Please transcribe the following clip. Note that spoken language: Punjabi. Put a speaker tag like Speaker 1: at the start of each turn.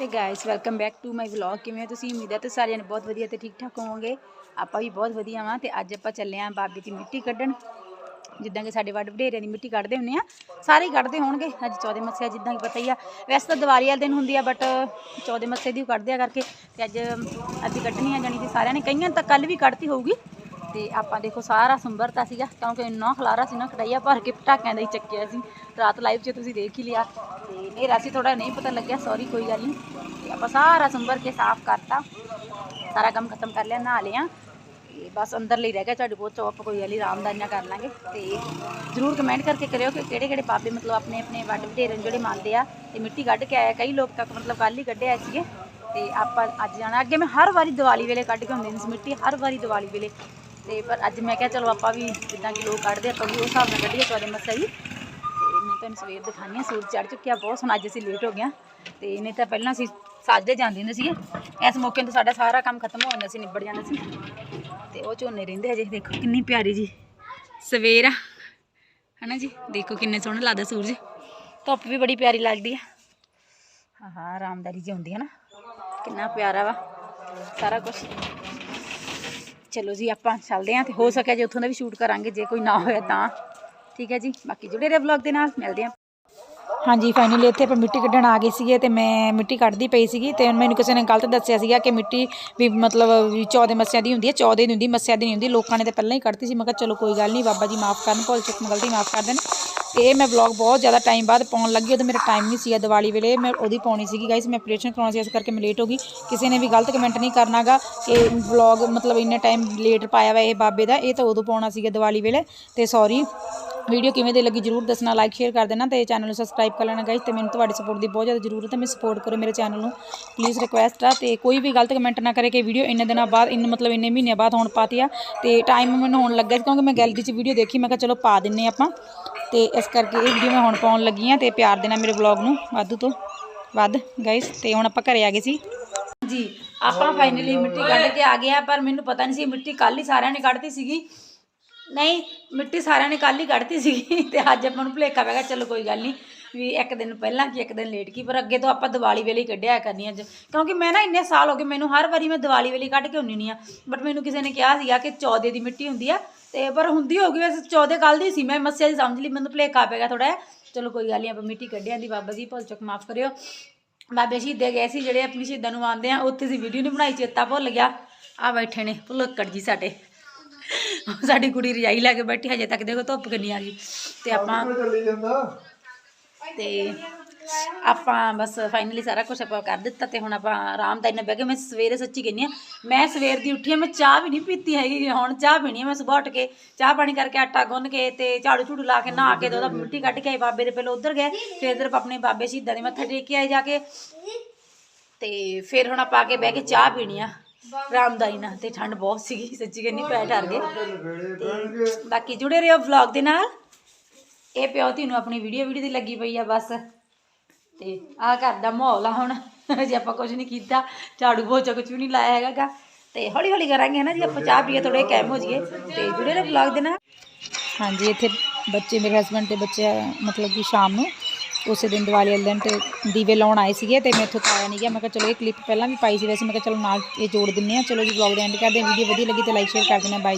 Speaker 1: ਤੇ guys welcome back to my vlog ਕਿਵੇਂ ਤੁਸੀਂ? ਉਮੀਦ ਹੈ ਤੇ ਸਾਰਿਆਂ ਨੇ ਬਹੁਤ ਵਧੀਆ ਤੇ ਠੀਕ ਠਾਕ ਹੋਵੋਗੇ। ਆਪਾਂ ਵੀ ਬਹੁਤ ਵਧੀਆ ਵਾਂ ਤੇ ਅੱਜ ਆਪਾਂ ਚੱਲੇ ਆਂ ਬਾਬੇ ਦੀ ਮਿੱਟੀ ਕੱਢਣ। ਜਿੱਦਾਂ ਕਿ ਸਾਡੇ ਵੱਡ ਵਡੇਰਿਆਂ ਦੀ ਮਿੱਟੀ ਕੱਢਦੇ ਹੁੰਦੇ ਆ। ਸਾਰੇ ਹੀ ਕੱਢਦੇ ਹੋਣਗੇ। ਅੱਜ ਚੌਦੇ ਮੱਸਿਆ ਜਿੱਦਾਂ ਕਿ ਪਤਾ ਹੀ ਆ। ਵੈਸੇ ਤਾਂ ਦੀਵਾਲੀ ਵਾਲੇ ਦਿਨ ਹੁੰਦੀ ਆ ਬਟ ਚੌਦੇ ਮੱਸੇ ਦੀ ਓ ਕੱਢਦੇ ਆ ਕਰਕੇ ਤੇ ਅੱਜ ਅਸੀਂ ਕੱਢਣੀ ਆ ਜਾਣੀ ਕਿ ਸਾਰਿਆਂ ਨੇ। ਕਈਆਂ ਤਾਂ ਕੱਲ ਵੀ ਕੱਢਤੀ ਹੋਊਗੀ। ਤੇ ਆਪਾਂ ਦੇਖੋ ਸਾਰਾ ਸੰਭਰਤਾ ਸੀਗਾ, ਕਿਉਂਕਿ ਇੰਨਾ ਖਲਾਰਾ ਸੀ ਨਾ ਕਟਾਈਆ ਭਰ ਕੇ ਪਟਾਕਿਆਂ ਦਾ ਹੀ ਚੱਕਿਆ ਸੀ ਰਾਤ ਲਾਈਵ 'ਚ ਤੁਸੀਂ ਦੇਖ ਹੀ ਲਿਆ। ਤੇ ਹਨੇਰਾ ਸੀ ਥੋੜਾ ਨਹੀਂ ਪਤਾ ਲੱਗਿਆ ਸੌਰੀ ਕੋਈ ਗੱਲ ਨਹੀਂ। ਤੇ ਆਪਾਂ ਸਾਰਾ ਸੰਭਰ ਕੇ ਸਾਫ਼ ਕਰਤਾ। ਸਾਰਾ ਕੰਮ ਖਤਮ ਕਰ ਲਿਆ, ਨਹਾ ਲਿਆ। ਤੇ ਬਸ ਅੰਦਰ ਲਈ ਰਹਿ ਗਿਆ ਤੁਹਾਡੇ ਕੋਲ ਆਪਾਂ ਕੋਈ ਵਾਲੀ ਆਰਾਮਦਾਰੀ ਨਾਲ ਕਰ ਲਾਂਗੇ। ਤੇ ਜਰੂਰ ਕਮੈਂਟ ਕਰਕੇ ਕਰਿਓ ਕਿ ਕਿਹੜੇ ਕਿਹੜੇ ਬਾਬੇ ਮਤਲਬ ਆਪਣੇ ਆਪਣੇ ਵੱਡ ਵਡੇਰੇ ਨੂੰ ਜਿਹੜੇ ਮੰਨਦੇ ਆ, ਤੇ ਮਿੱਟੀ ਕੱਢ ਕੇ ਆਇਆ, ਕਈ ਲੋਕ ਤੱਕ ਮਤਲਬ ਕੱਲ ਹੀ ਕੱਢੇ ਆਏ ਸੀਗੇ। ਤੇ ਆਪਾਂ ਅੱਜ ਜਾਣਾ। ਅੱਗੇ ਮੈਂ ਹਰ ਵਾਰੀ ਦੀਵਾਲੀ ਵੇਲੇ ਕੱਢ ਕੇ ਹੁੰਦੀ ਸੀ ਮਿੱਟੀ, ਹਰ ਵਾਰੀ ਦੀਵਾਲੀ ਵੇਲੇ। ਤੇ ਪਰ ਅੱਜ ਮੈਂ ਕਿਹਾ, ਚਲੋ ਆਪਾਂ ਵੀ ਜਿੱਦਾਂ ਕਿ ਲੋਕ ਕੱਢਦੇ ਆਪਾਂ ਵੀ ਉਸ ਹਿਸਾਬ ਨਾਲ ਕੱਢੀਏ, ਤੁਹਾਡੇ ਮੱਸਾ ਹੀ। ਤੁਹਾਨੂੰ ਸਵੇਰ ਦਿਖਾਉਂਦੀ ਹਾਂ। ਸੂਰਜ ਚੜ ਚੁੱਕਿਆ, ਬਹੁਤ ਸੋਹਣਾ ਅੱਜ ਅਸੀਂ ਲੇਟ ਹੋ ਗਿਆ ਤੇ ਨਹੀਂ ਤਾਂ ਪਹਿਲਾਂ ਅਸੀਂ ਸਾਜੇ ਜਾਂਦੇ ਹੁੰਦੇ ਸੀਗੇ। ਇਸ ਮੌਕੇ ਤੇ ਸਾਡਾ ਸਾਰਾ ਕੰਮ ਖਤਮ ਹੋ ਜਾਂਦਾ ਸੀ, ਨਿਬੜ ਜਾਂਦਾ ਸੀ। ਤੇ ਉਹ ਝੋਨੇ ਰਹਿੰਦੇ ਹਜੇ, ਦੇਖੋ ਕਿੰਨੀ ਪਿਆਰੀ ਜੀ। ਸਵੇਰ ਆ। ਹਨਾ ਜੀ? ਦੇਖੋ ਕਿੰਨੇ ਸੋਹਣੇ ਲੱਗਦਾ ਸੂਰਜ। ਧੁੱਪ ਵੀ ਬੜੀ ਪਿਆਰੀ ਲੱਗਦੀ ਆ। ਹਾਂ ਹਾਂ, ਆਰਾਮਦਾਰੀ ਜੀ ਹੁੰਦੀ ਹੈ ਨਾ। ਕਿੰਨਾ ਪਿਆਰਾ ਵਾ। ਸਾਰਾ ਕੁਝ ਚਲੋ ਜੀ, ਆਪਾਂ ਚੱਲਦੇ ਆਂ ਤੇ ਹੋ ਸਕਿਆ ਜੇ ਉੱਥੋਂ ਦਾ ਵੀ ਸ਼ੂਟ ਕਰਾਂਗੇ। ਜੇ ਕੋਈ ਨਾ ਹੋਇਆ ਤਾਂ। ਠੀਕ ਹੈ ਜੀ। ਬਾਕੀ ਜੁੜੇ ਰਹੇ ਵਲੌਗ ਦੇ ਨਾਲ। ਮਿਲਦੇ ਹਾਂ। ਹਾਂਜੀ ਫਾਈਨਲੀ ਇੱਥੇ ਆਪਾਂ ਮਿੱਟੀ ਕੱਢਣ ਆ ਗਏ ਸੀਗੇ ਤੇ ਮੈਂ ਮਿੱਟੀ ਕੱਢਦੀ ਪਈ ਸੀਗੀ ਤੇ ਮੈਨੂੰ ਕਿਸੇ ਨੇ ਗਲਤ ਦੱਸਿਆ ਸੀਗਾ ਕਿ ਮਿੱਟੀ ਵੀ ਮਤਲਬ ਵੀ ਚੌਦੇ ਮੱਸਿਆ ਦੀ ਹੁੰਦੀ ਹੈ, ਚੌਦੇ ਦੀ ਹੁੰਦੀ ਮੱਸਿਆ ਦੀ ਨਹੀਂ ਹੁੰਦੀ। ਲੋਕਾਂ ਨੇ ਤਾਂ ਪਹਿਲਾਂ ਹੀ ਕੱਢਤੀ ਸੀ। ਮੈਂ ਕਿਹਾ ਚਲੋ ਕੋਈ ਗੱਲ ਨਹੀਂ, ਬਾਬਾ ਜੀ ਮਾਫ ਕਰਨ, ਭੁੱਲ ਚੁੱਕ, ਗਲਤੀ ਮਾਫ ਕਰ ਦੇਣ। ਤੇ ਇਹ ਮੈਂ ਵਲੌਗ ਬਹੁਤ ਜ਼ਿਆਦਾ ਟਾਈਮ ਬਾਅਦ ਪਾਉਣ ਲੱਗੀ, ਉਦੋਂ ਮੇਰਾ ਟਾਈਮ ਨਹੀਂ ਸੀਗਾ ਦੀਵਾਲੀ ਵੇਲੇ। ਮੈਂ ਉਹਦੀ ਪਾਉਣੀ ਸੀਗੀ ਗਾਇਸ ਮੈਂ ਆਪਰੇਸ਼ਨ ਕਰਾਉਣਾ ਸੀ, ਇਸ ਕਰਕੇ ਮੈਂ ਲੇਟ ਹੋ ਗਈ। ਕਿਸੇ ਨੇ ਵੀ ਗਲਤ ਕਮੈਂਟ ਨਹੀਂ ਕਰਨਾਗਾ ਕਿ ਵਲੌਗ ਮਤਲਬ ਇੰਨੇ ਟਾਈਮ ਲੇਟ ਪਾਇਆ ਵਾ ਇਹ ਬਾਬੇ ਦਾ। ਇਹ ਤਾਂ ਉਦੋਂ ਪਾਉਣਾ ਸੀਗਾ ਦੀਵਾਲੀ ਵੇਲੇ। ਤੇ ਸੌਰੀ ਵੀਡੀਓ ਕਿਵੇਂ ਦੀ ਲੱਗੀ ਜਰੂਰ ਦੱਸਣਾ ਲਾਈਕ ਸ਼ੇਅਰ ਕਰ ਦੇਣਾ ਤੇ ਚੈਨਲ ਨੂੰ ਸਬਸਕ੍ਰਾਈਬ ਕਰ ਲੈਣਾ ਗਾਇਸ ਤੇ ਮੈਨੂੰ ਤੁਹਾਡੀ ਸਪੋਰਟ ਦੀ ਬਹੁਤ ਜ਼ਿਆਦਾ ਜ਼ਰੂਰਤ ਹੈ ਮੈਂ ਸਪੋਰਟ ਕਰੋ ਮੇਰੇ ਚੈਨਲ ਨੂੰ ਪਲੀਜ਼ ਰਿਕੁਐਸਟ ਆ ਤੇ ਕੋਈ ਵੀ ਗਲਤ ਕਮੈਂਟ ਨਾ ਕਰੇ ਕਿ ਵੀਡੀਓ ਇੰਨੇ ਦਿਨਾਂ ਬਾਅਦ, ਇਨ ਮਤਲਬ ਇੰਨੇ ਮਹੀਨਿਆਂ ਬਾਅਦ ਹੋਣ ਪਾਤੀ ਆ ਤੇ ਟਾਈਮ ਮੈਨੂੰ ਹੋਣ ਲੱਗਾ ਸੀ ਕਿਉਂਕਿ ਮੈਂ ਗੈਲਰੀ 'ਚ ਵੀਡੀਓ ਦੇਖੀ, ਮੈਂ ਕਿਹਾ ਚਲੋ ਪਾ ਦਿੰਨੇ ਆਪਾਂ ਤੇ ਇਸ ਕਰਕੇ ਇਹ ਵੀਡੀਓ ਮੈਂ ਹੁਣ ਪਾਉਣ ਲੱਗੀ ਆ ਤੇ ਪਿਆਰ ਦੇਣਾ ਮੇਰੇ ਵਲੌਗ ਨੂੰ ਵੱਧ ਤੋਂ ਵੱਧ ਗਾਇਸ ਤੇ ਹੁਣ ਆਪਾਂ ਘਰੇ ਆ ਗਏ ਸੀ। ਜੀ ਆਪਾਂ ਫਾਈਨਲੀ ਮਿੱਟੀ ਕੱਢ ਕੇ ਆ ਗਏ ਆ, ਪਰ ਮੈਨੂੰ ਪਤਾ ਨਹੀਂ ਸੀ ਮਿੱਟੀ ਕੱਲ ਹੀ ਸਾਰਿਆਂ ਨੇ ਕੱਢਤੀ ਸੀਗੀ। ਨਹੀਂ, ਮਿੱਟੀ ਸਾਰਿਆਂ ਨੇ ਕੱਲ ਹੀ ਕੱਢਤੀ ਸੀਗੀ ਤੇ ਅੱਜ ਆਪਾਂ ਨੂੰ ਭੁਲੇਖਾ ਪੈ ਗਿਆ, ਚਲੋ ਕੋਈ ਗੱਲ ਨਹੀਂ, ਵੀ ਇੱਕ ਦਿਨ ਪਹਿਲਾਂ ਕੀ, ਇੱਕ ਦਿਨ ਲੇਟ ਕੀ, ਪਰ ਅੱਗੇ ਤੋਂ ਆਪਾਂ ਦੀਵਾਲੀ ਵੇਲੇ ਹੀ ਕੱਢਿਆ ਕਰਨੀ ਅੱਜ। ਕਿਉਂਕਿ ਮੈਂ ਨਾ ਇੰਨੇ ਸਾਲ ਹੋ ਗਏ, ਮੈਨੂੰ ਹਰ ਵਾਰੀ ਮੈਂ ਦੀਵਾਲੀ ਵੇਲੇ ਕੱਢ ਕੇ ਹੁੰਨੀ ਨਹੀਂ ਆ ਬਟ ਮੈਨੂੰ ਕਿਸੇ ਨੇ ਕਿਹਾ ਸੀਗਾ ਕਿ ਚੌਦੇ ਦੀ ਮਿੱਟੀ ਹੁੰਦੀ ਆ, ਤੇ ਪਰ ਹੁੰਦੀ ਹੋਗੀ ਵੈਸੇ ਚੌਦੇ ਕੱਲ ਦੀ ਸੀ, ਮੈਂ ਮੱਸਿਆ ਦੀ ਸਮਝ ਲਈ, ਮੈਨੂੰ ਭੁਲੇਖਾ ਪੈ ਗਿਆ ਥੋੜਾ ਜਿਹਾ। ਚਲੋ ਕੋਈ ਗੱਲ ਨਹੀਂ, ਆਪਾਂ ਮਿੱਟੀ ਕੱਢਿਆਂ ਦੀ, ਬਾਬਾ ਜੀ ਭੁੱਲ ਚੁੱਕ, ਮਾਫ ਕਰਿਓ। ਬਾਬੇ ਸ਼ਹੀਦੇ ਗਏ ਸੀ, ਜਿਹੜੇ ਆਪਣੀ ਸ਼ਹੀਦਾਂ ਨੂੰ ਆਉਂਦੇ ਆ, ਉੱਥੇ ਸੀ ਵੀਡੀਓ ਨਹੀਂ ਬਣਾਈ, ਚੇਤਾ ਭੁੱਲ ਗਿਆ। ਆ ਬੈਠੇ ਨੇ, ਭੁਲੱਕੜ ਜੀ ਸਾਡੇ। ਸਾਡੀ ਕੁੜੀ ਰਜਾਈ ਲੈ ਕੇ ਬੈਠੀ ਹਜੇ ਤੱਕ ਦੇਖੋ ਧੁੱਪ ਕਿੰਨੀ ਆ ਗਈ। ਤੇ ਆਪਾਂ ਤੇ ਆਪਾਂ ਬਸ ਫਾਈਨਲੀ ਸਾਰਾ ਕੁਝ ਆਪਾਂ ਕਰ ਦਿੱਤਾ ਤੇ ਹੁਣ ਆਪਾਂ ਆਰਾਮਦਾਰੀ ਨਾਲ ਬਹਿ ਕੇ ਮੈਂ ਸਵੇਰੇ ਸੱਚੀ ਕਹਿੰਨੀ ਆ ਮੈਂ ਸਵੇਰ ਦੀ ਉੱਠੀ ਆ ਮੈਂ ਚਾਹ ਵੀ ਨਹੀਂ ਪੀਤੀ ਹੈਗੀ ਹੁਣ ਚਾਹ ਪੀਣੀ ਆ। ਮੈਂ ਸਵੇਰ ਉੱਠ ਕੇ ਚਾਹ ਪਾਣੀ ਕਰਕੇ ਆਟਾ ਗੁੰਨ ਕੇ ਤੇ ਝਾੜੂ ਝੂੜੂ ਲਾ ਕੇ ਨਹਾ ਕੇ ਤੇ ਉਹਦਾ ਮਿੱਟੀ ਕੱਢ ਕੇ ਆਏ ਬਾਬੇ ਦੇ ਪਹਿਲਾਂ ਉਧਰ ਗਏ ਫਿਰ ਇਧਰ ਆਪਣੇ ਬਾਬੇ ਸ਼ਹੀਦਾਂ ਦੇ ਮੱਥਾ ਟੇਕ ਕੇ ਆਏ ਜਾ ਕੇ। ਤੇ ਫਿਰ ਹੁਣ ਆਪਾਂ ਆ ਕੇ ਬਹਿ ਕੇ ਚਾਹ ਪੀਣੀ ਆ। ਆਰਾਮਦਾਰੀ ਨਾਲ ਤੇ ਠੰਡ ਬਹੁਤ ਸੀਗੀ ਸੱਚੀ ਕਹਿੰਨੀ ਪੈ ਠਰ ਗਏ। ਤੇ ਬਾਕੀ ਜੁੜੇ ਰਹੋ ਵਲੌਗ ਦੇ ਨਾਲ। ਇਹ ਪਿਓ ਧੀ ਨੂੰ ਆਪਣੀ ਵੀਡੀਓ ਵੀਡੀਓ ਦੀ ਲੱਗੀ ਪਈ ਆ ਬਸ। ਤੇ ਆਹ ਘਰ ਦਾ ਮਾਹੌਲ ਆ ਹੁਣ। ਜੇ ਆਪਾਂ ਕੁਝ ਨਹੀਂ ਕੀਤਾ। ਝਾੜੂ ਪੋਚਾ ਕੁਝ ਵੀ ਨਹੀਂ ਲਾਇਆ ਹੈਗਾ। ਤੇ ਹੌਲੀ ਹੌਲੀ ਕਰਾਂਗੇ ਨਾ ਜੀ ਆਪਾਂ ਚਾਹ ਪੀਏ ਥੋੜੇ ਕੈਮ ਹੋ ਜਾਈਏ। ਤੇ ਜੁੜੇ ਰਹੋ ਵਲੌਗ ਦੇ ਨਾਲ। ਹਾਂਜੀ ਇੱਥੇ ਬੱਚੇ ਮੇਰੇ ਹਸਬੰਡ ਤੇ ਬੱਚੇ ਮਤਲਬ ਕਿ ਸ਼ਾਮ ਨੂੰ ਉਸੇ ਦਿਨ ਦੀਵਾਲੀ ਵਾਲੇ ਦਿਨ ਤੇ ਦੀਵੇ ਲਾਉਣ ਆਏ ਸੀਗੇ ਤੇ ਮੈਥੋਂ ਪਾਇਆ ਨਹੀਂ ਗਿਆ। ਮੈਂ ਕਿਹਾ ਚਲੋ ਇਹ ਕਲਿੱਪ ਪਹਿਲਾਂ ਵੀ ਪਾਈ ਸੀ ਵੈਸੇ। ਮੈਂ ਕਿਹਾ ਚਲੋ ਨਾਲ ਇਹ ਜੋੜ ਦਿੰਨੇ ਆ। ਚਲੋ ਜੀ ਵਲੌਗ ਦੇ ਐਂਡ ਕਰਦੇ ਹਾਂ। ਵੀਡੀਓ ਵਧੀਆ ਲੱਗੀ ਤੇ ਲਾਈਕ ਸ਼ੇਅਰ ਕਰ ਦੇਣਾ। ਬਾਈ